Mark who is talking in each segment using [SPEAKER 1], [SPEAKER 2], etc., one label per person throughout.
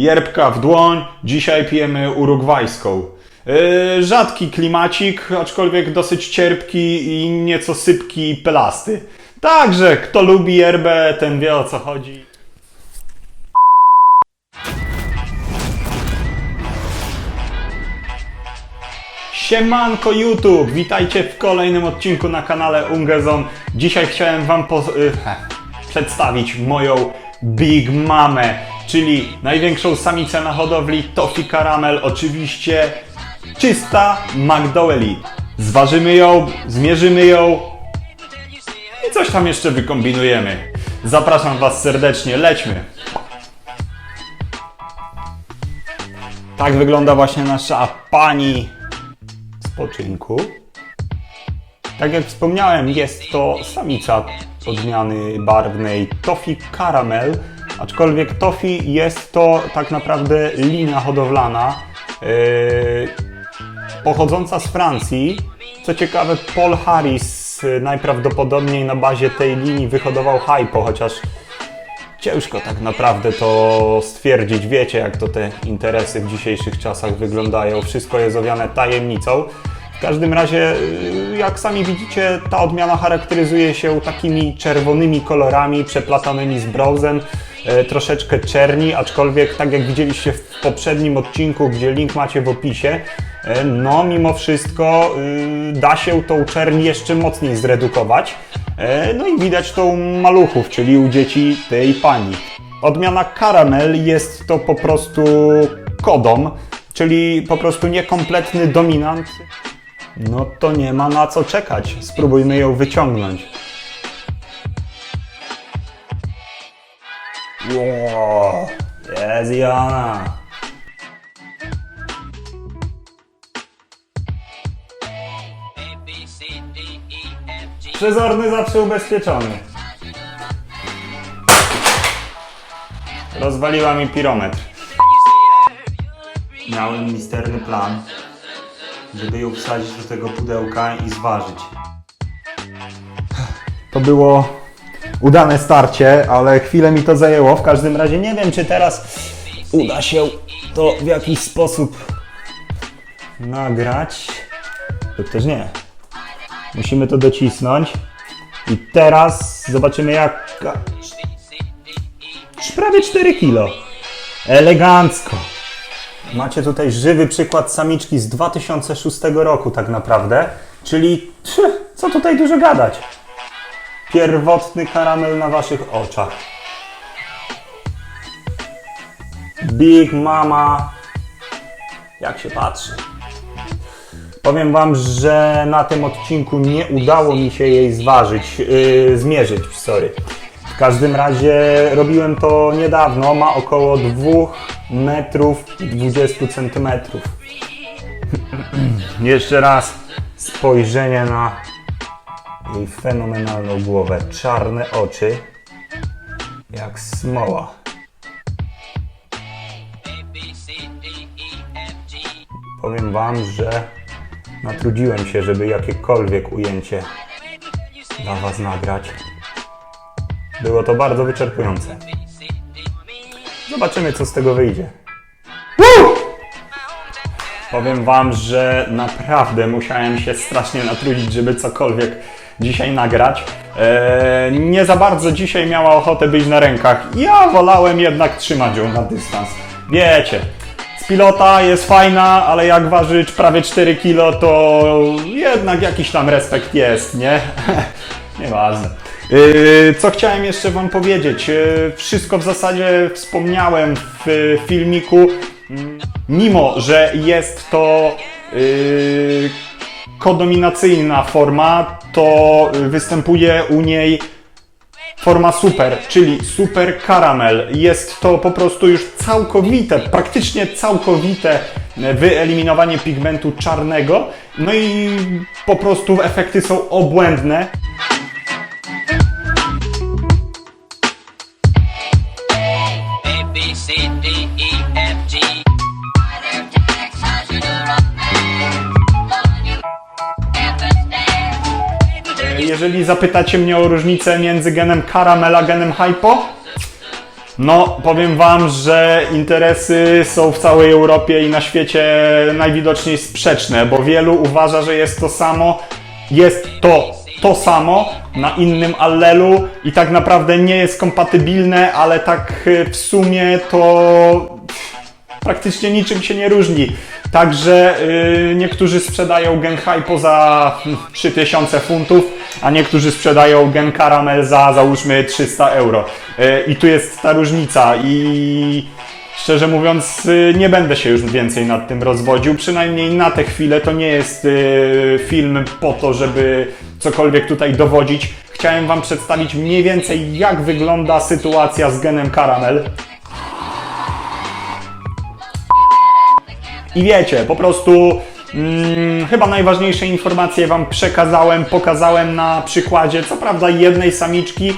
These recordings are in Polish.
[SPEAKER 1] Jerbka w dłoń, dzisiaj pijemy urugwajską. Yy, rzadki klimacik, aczkolwiek dosyć cierpki i nieco sypki i pelasty. Także, kto lubi yerbę, ten wie o co chodzi. Siemanko YouTube, witajcie w kolejnym odcinku na kanale Ungezon. Dzisiaj chciałem Wam poz- y, przedstawić moją Big Mamę, czyli największą samicę na hodowli Toffee Caramel, oczywiście czysta McDowelly. Zważymy ją, zmierzymy ją i coś tam jeszcze wykombinujemy. Zapraszam Was serdecznie, lećmy. Tak wygląda właśnie nasza pani spoczynku. Tak jak wspomniałem, jest to samica odmiany barwnej Toffee Caramel, aczkolwiek Toffee jest to tak naprawdę linia hodowlana yy, pochodząca z Francji. Co ciekawe, Paul Harris yy, najprawdopodobniej na bazie tej linii wyhodował Hypo, chociaż Ciężko tak naprawdę to stwierdzić. Wiecie, jak to te interesy w dzisiejszych czasach wyglądają. Wszystko jest owiane tajemnicą. W każdym razie, y, jak sami widzicie, ta odmiana charakteryzuje się takimi czerwonymi kolorami przeplatanymi z brązem, troszeczkę czerni, aczkolwiek tak jak widzieliście w poprzednim odcinku, gdzie link macie w opisie, e, no mimo wszystko y, da się tą czerń jeszcze mocniej zredukować. E, No i widać tą maluchów, czyli u dzieci tej pani. Odmiana karamel jest to po prostu kodom, czyli po prostu niekompletny dominant. No to nie ma na co czekać. Spróbujmy ją wyciągnąć. Wow, jest i ona. Przezorny zawsze ubezpieczony. Rozwaliła mi pirometr. Miałem misterny plan, żeby ją wsadzić do tego pudełka i zważyć. To było udane starcie, ale chwilę mi to zajęło. W każdym razie nie wiem, czy teraz uda się to w jakiś sposób nagrać. Lub też nie. Musimy to docisnąć. I teraz zobaczymy jak... Prawie 4 kilo. Elegancko. Macie tutaj żywy przykład samiczki z 2006 roku tak naprawdę. Czyli co tutaj dużo gadać. Pierwotny karamel na waszych oczach. Big Mama. Jak się patrzy. Powiem Wam, że na tym odcinku nie udało mi się jej zważyć, yy, zmierzyć, sorry. W każdym razie robiłem to niedawno, ma około 2 metrów i 20 centymetrów. Jeszcze raz spojrzenie na jej fenomenalną głowę. Czarne oczy, jak smoła. Powiem Wam, że natrudziłem się, żeby jakiekolwiek ujęcie dla Was nagrać. Było to bardzo wyczerpujące. Zobaczymy, co z tego wyjdzie. Woo! Powiem Wam, że naprawdę musiałem się strasznie natrudzić, żeby cokolwiek dzisiaj nagrać. Eee, nie za bardzo dzisiaj miała ochotę być na rękach. Ja wolałem jednak trzymać ją na dystans. Wiecie, z pilota jest fajna, ale jak waży prawie 4 kg, to jednak jakiś tam respekt jest, nie? Nieważne. Yy, Co chciałem jeszcze Wam powiedzieć? Yy, Wszystko w zasadzie wspomniałem w filmiku. Mimo, że jest to yy, kodominacyjna forma, to występuje u niej forma super, czyli super karamel. Jest to po prostu już całkowite, praktycznie całkowite wyeliminowanie pigmentu czarnego. No i po prostu efekty są obłędne.
[SPEAKER 2] A, B, C, D, E,
[SPEAKER 1] Jeżeli zapytacie mnie o różnicę między genem karamel a genem hypo, No, powiem Wam, że interesy są w całej Europie i na świecie najwidoczniej sprzeczne, bo wielu uważa, że jest to samo, jest to to samo na innym allelu i tak naprawdę nie jest kompatybilne, ale tak y, w sumie to praktycznie niczym się nie różni. Także y, niektórzy sprzedają Gen Hypo za hmm, 3000 funtów, a niektórzy sprzedają Gen Caramel za załóżmy 300 euro. Y, I tu jest ta różnica i szczerze mówiąc y, nie będę się już więcej nad tym rozwodził, przynajmniej na tę chwilę to nie jest y, film po to, żeby cokolwiek tutaj dowodzić. Chciałem Wam przedstawić mniej więcej jak wygląda sytuacja z genem Caramel. I wiecie, po prostu mm, chyba najważniejsze informacje Wam przekazałem, pokazałem na przykładzie, co prawda jednej samiczki,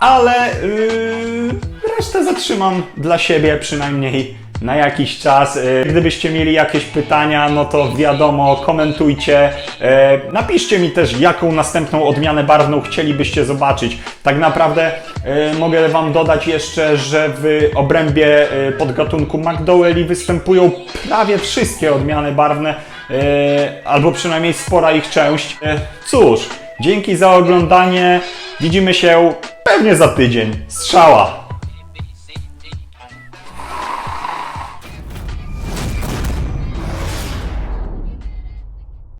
[SPEAKER 1] ale yy, resztę zatrzymam dla siebie przynajmniej na jakiś czas. Yy, Gdybyście mieli jakieś pytania, no to wiadomo, komentujcie. Yy, Napiszcie mi też, jaką następną odmianę barwną chcielibyście zobaczyć. Tak naprawdę yy, mogę Wam dodać jeszcze, że w obrębie podgatunku McDowelli występują prawie wszystkie odmiany barwne, albo przynajmniej spora ich część. Cóż, dzięki za oglądanie. Widzimy się pewnie za tydzień. Strzała!